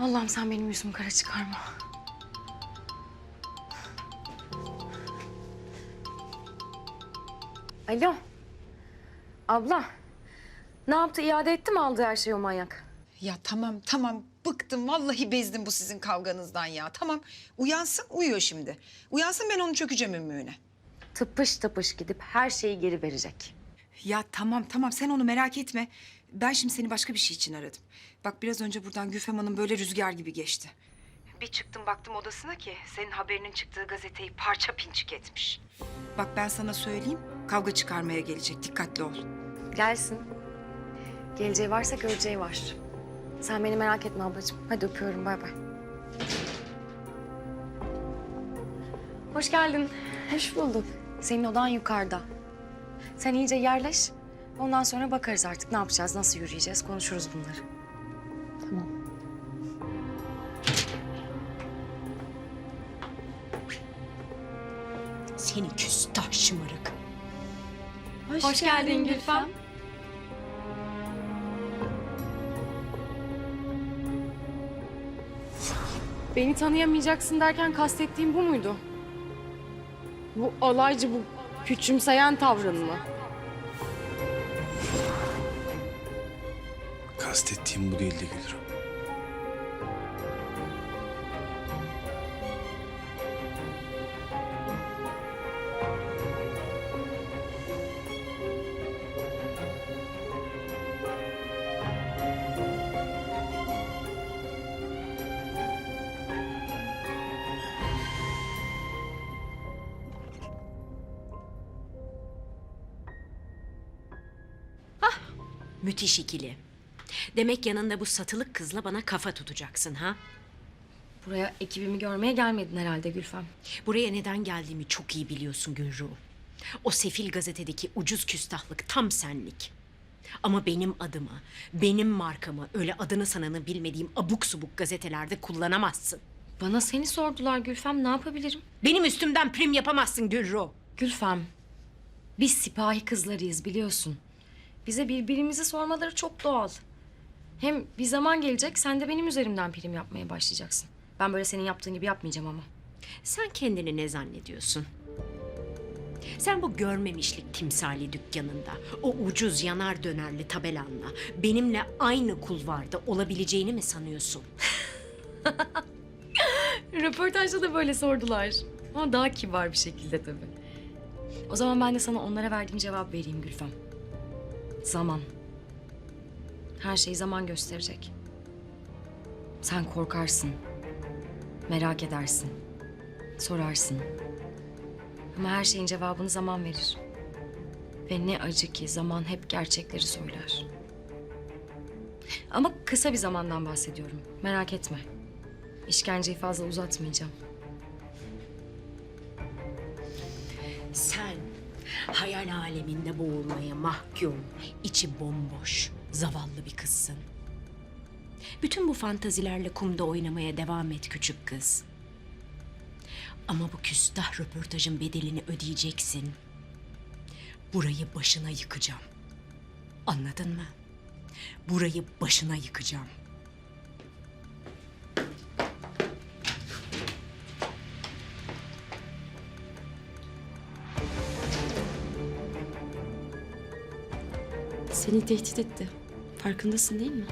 Allah'ım sen benim yüzümü kara çıkarma. Alo. Abla. Ne yaptı? İade etti mi aldığı her şeyi o manyak? Ya tamam tamam bıktım vallahi bezdim bu sizin kavganızdan ya. Tamam uyansın uyuyor şimdi. Uyansın ben onu çökeceğim ümmüğüne. Tıpış tıpış gidip her şeyi geri verecek. Ya tamam tamam sen onu merak etme. Ben şimdi seni başka bir şey için aradım. Bak biraz önce buradan Gülfem Hanım böyle rüzgar gibi geçti. Bir çıktım baktım odasına ki senin haberinin çıktığı gazeteyi parça pinçik etmiş. Bak ben sana söyleyeyim kavga çıkarmaya gelecek dikkatli ol. Gelsin. Geleceği varsa göreceği var. Sen beni merak etme ablacığım. Hadi öpüyorum. Bay bay. Hoş geldin. Hoş bulduk. Senin odan yukarıda. Sen iyice yerleş. Ondan sonra bakarız artık ne yapacağız, nasıl yürüyeceğiz, konuşuruz bunları. Tamam. Seni küstah şımarık. Hoş, geldin Gülfem. Beni tanıyamayacaksın derken kastettiğim bu muydu? Bu alaycı, bu küçümseyen tavrın mı? Kastettiğim bu değildi Gülru. Müthiş ikili. Demek yanında bu satılık kızla bana kafa tutacaksın ha? Buraya ekibimi görmeye gelmedin herhalde Gülfem. Buraya neden geldiğimi çok iyi biliyorsun Gülru. O sefil gazetedeki ucuz küstahlık tam senlik. Ama benim adıma, benim markamı öyle adını sananı bilmediğim abuk subuk gazetelerde kullanamazsın. Bana seni sordular Gülfem, ne yapabilirim? Benim üstümden prim yapamazsın Gülru. Gülfem, biz sipahi kızlarıyız biliyorsun. Bize birbirimizi sormaları çok doğal. Hem bir zaman gelecek sen de benim üzerimden prim yapmaya başlayacaksın. Ben böyle senin yaptığın gibi yapmayacağım ama. Sen kendini ne zannediyorsun? Sen bu görmemişlik timsali dükkanında o ucuz yanar dönerli tabelanla benimle aynı kulvarda olabileceğini mi sanıyorsun? Röportajda da böyle sordular. Ama daha kibar bir şekilde tabii. O zaman ben de sana onlara verdiğim cevap vereyim Gülfem. Zaman. Her şeyi zaman gösterecek. Sen korkarsın. Merak edersin. Sorarsın. Ama her şeyin cevabını zaman verir. Ve ne acı ki zaman hep gerçekleri söyler. Ama kısa bir zamandan bahsediyorum. Merak etme. İşkenceyi fazla uzatmayacağım. Sen hayal aleminde boğulmaya mahkum, içi bomboş, zavallı bir kızsın. Bütün bu fantazilerle kumda oynamaya devam et küçük kız. Ama bu küstah röportajın bedelini ödeyeceksin. Burayı başına yıkacağım. Anladın mı? Burayı başına yıkacağım. Seni tehdit etti. Farkındasın değil mi?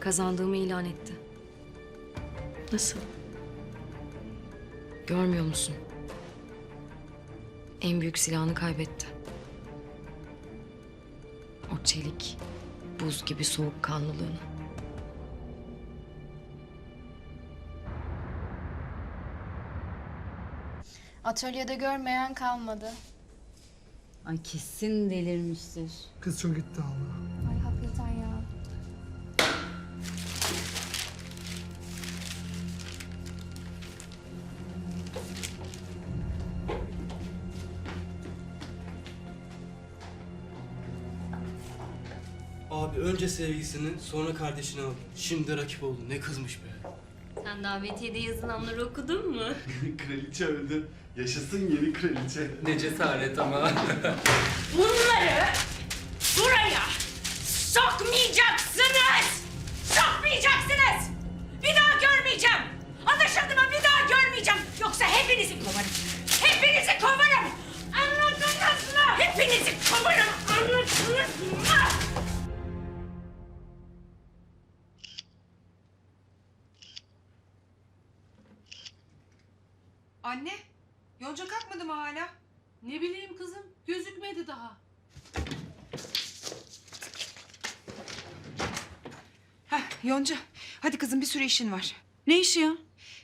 Kazandığımı ilan etti. Nasıl? Görmüyor musun? En büyük silahını kaybetti. O çelik, buz gibi soğukkanlılığını. Atölyede görmeyen kalmadı. Ay kesin delirmiştir. Kız çok iddialı. Ay hakikaten ya. Abi önce sevgisini sonra kardeşini aldı. Şimdi rakip oldu. Ne kızmış be. Sen davetiyede yazılanları okudun mu? kraliçe öldü. Yaşasın yeni kraliçe. Ne cesaret ama. Bunları buraya sokmayacaksınız! Sokmayacaksınız! Bir daha görmeyeceğim! Anlaşıldı mı? Bir daha görmeyeceğim! Yoksa hepinizi kovarım. Anne, Yonca kalkmadı mı hala? Ne bileyim kızım, gözükmedi daha. Heh, Yonca, hadi kızım bir sürü işin var. Ne işi ya?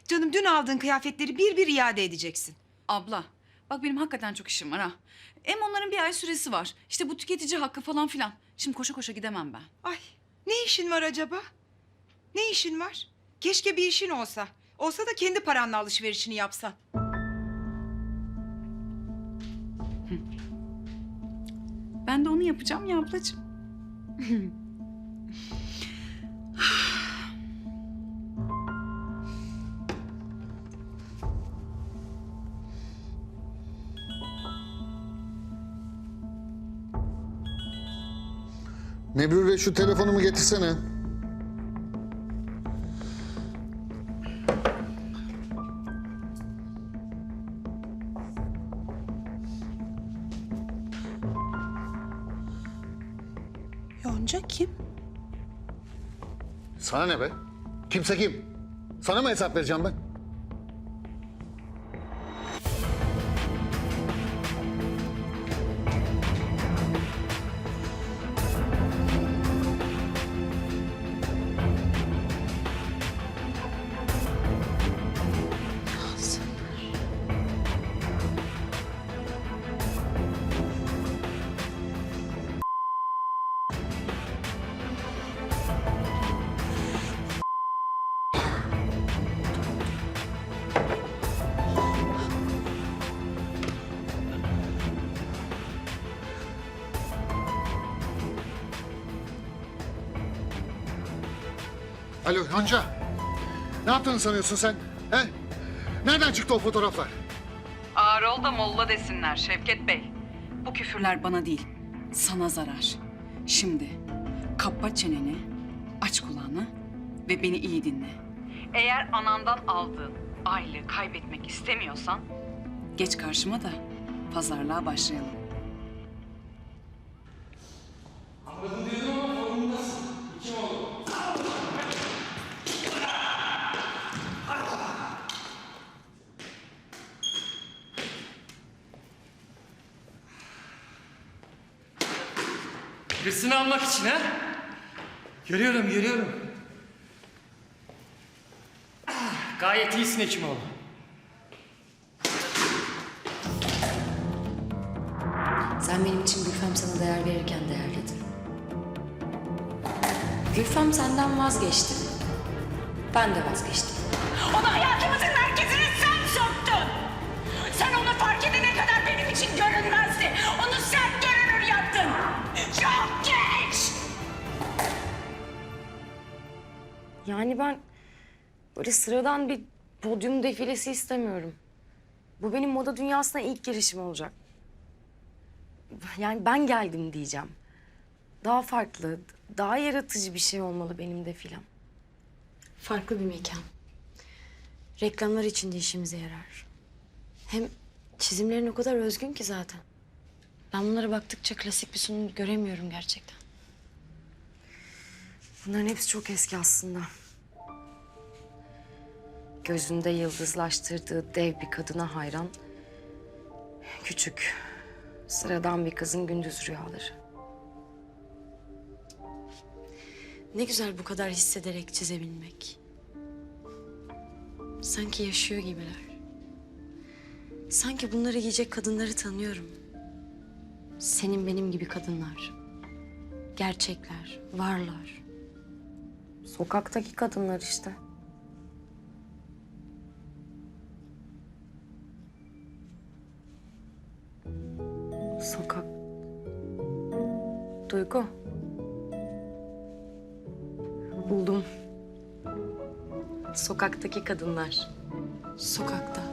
Canım dün aldığın kıyafetleri bir bir iade edeceksin. Abla, bak benim hakikaten çok işim var ha. Hem onların bir ay süresi var. İşte bu tüketici hakkı falan filan. Şimdi koşa koşa gidemem ben. Ay, ne işin var acaba? Ne işin var? Keşke bir işin olsa. Olsa da kendi paranla alışverişini yapsan. Ben de onu yapacağım ya ablacığım. Nebrure şu telefonumu getirsene. Yonca kim? Sana ne be? Kimse kim? Sana mı hesap vereceğim ben? Alo Yonca. Ne yaptığını sanıyorsun sen? He? Nereden çıktı o fotoğraflar? Ağır ol da molla desinler Şevket Bey. Bu küfürler bana değil, sana zarar. Şimdi kapa çeneni, aç kulağını ve beni iyi dinle. Eğer anandan aldığın aylığı kaybetmek istemiyorsan... ...geç karşıma da pazarlığa başlayalım. Hırsını almak için ha? Görüyorum, görüyorum. Ah, Gayet iyisin Hekimoğlu. Sen benim için Gülfem sana değer verirken değerledin. Gülfem senden vazgeçti. Ben de vazgeçtim. Onu hayatımızın Yani ben böyle sıradan bir podyum defilesi istemiyorum. Bu benim moda dünyasına ilk girişim olacak. Yani ben geldim diyeceğim. Daha farklı, daha yaratıcı bir şey olmalı benim defilem. Farklı bir mekan. Reklamlar için de işimize yarar. Hem çizimlerin o kadar özgün ki zaten. Ben bunlara baktıkça klasik bir sunum göremiyorum gerçekten. Bunların hepsi çok eski aslında. Gözünde yıldızlaştırdığı dev bir kadına hayran... ...küçük, sıradan bir kızın gündüz rüyaları. Ne güzel bu kadar hissederek çizebilmek. Sanki yaşıyor gibiler. Sanki bunları giyecek kadınları tanıyorum. Senin benim gibi kadınlar. Gerçekler, varlar. Sokaktaki kadınlar işte. Duygu. Buldum. Sokaktaki kadınlar. Sokakta.